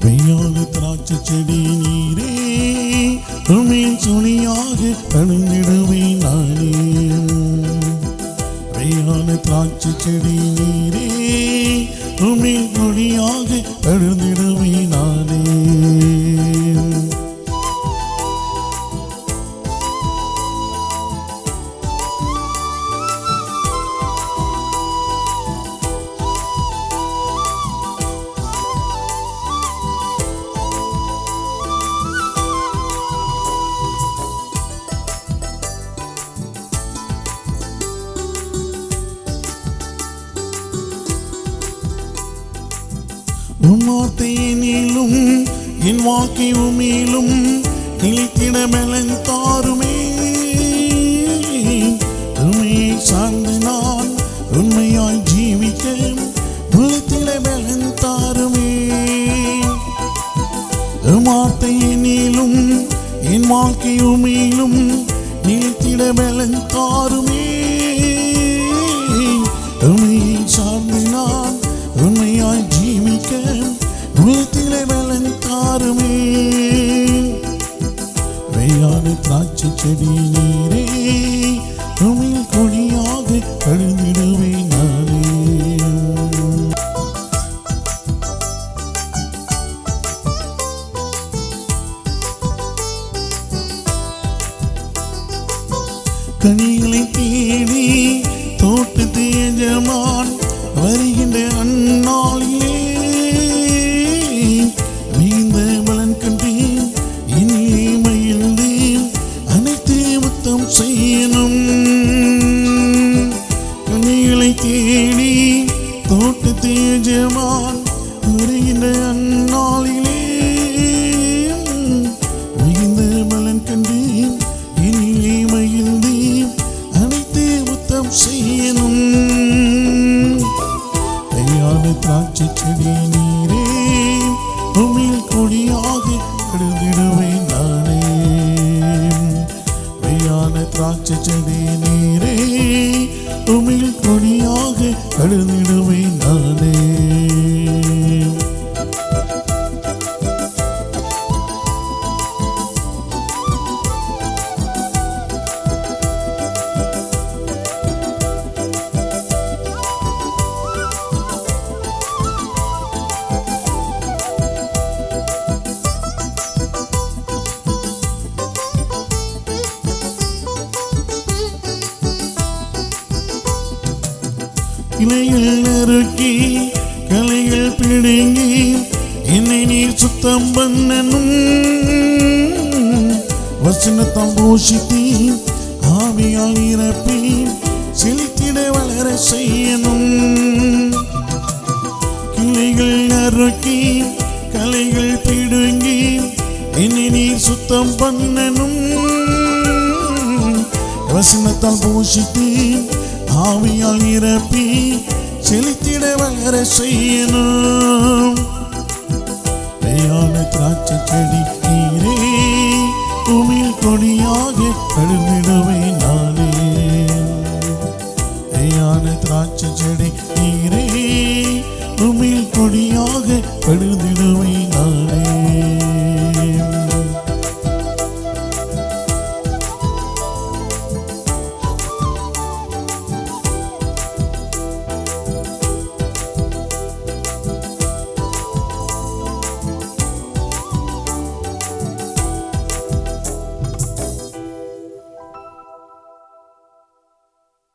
பெய்யாத திராட்சை செடி நீரே உண்மையின் சுனியாக அணிந்திடுவேன் நானே. பெய்யான திராட்சை செடி நீரே உண்மையின் துணியாக அணிந்திடுவேன் உன் வார்த்தையினிலும் என் வாழ்க்கை உமியிலும் நிலைத்திட மெலன் தாருமே. உண்மையை சார்ந்து நான் உண்மையாய் ஜீவிக்க நிலைத்திட மெலன் தாருமே. உன் வார்த்தையினிலும் என் வாழ்க்கை உமியிலும் நிலைத்திட மெலன் தாருமே. திராட்சை செடி நீரே தமிழ் கொடியாக அழுந்திடுவேன் நானே. கனிகளை தேடி தோட்டு தேஜமான் முத்தம் செய்யணும். கனிகளை தேடி தோட்டு தேஜமான் வருகின்ற அந்நாளிலே. மிகுந்த மலன் கண்டேன் இனியே மகிழ்ந்தேன் அனைத்து முத்தம் செய்யணும். கையான திராட்சை செடி நீரே உமிழ் கொடியாக கடந்திடும். கொடியாக கடுதிடுவேன் இலையில் நறுக்கி கலைகள் பிடுங்கி என்னை நீர் சுத்தம் பண்ணனும் வசனத்தம் பூஷித்தேன் ஆவியால் நிரப்பி செலுத்திட வளர செய்யணும். கிளைகள் நறுக்கி கலைகள் பிடுங்கி என்னை நீர் சுத்தம் பண்ணனும் வசனத்தால் பூஷித்தேன் ஆவியால் நிரப்பி செலுத்திட வளர செய்யணும். மெய்யான திராட்சை செடி நீரே உமிழ் கொடியாக கழுவிடுவேன் நானே. மெய்யான திராட்சை செடி நீரே உமிழ் கொடியாக கழுதிடுவேன்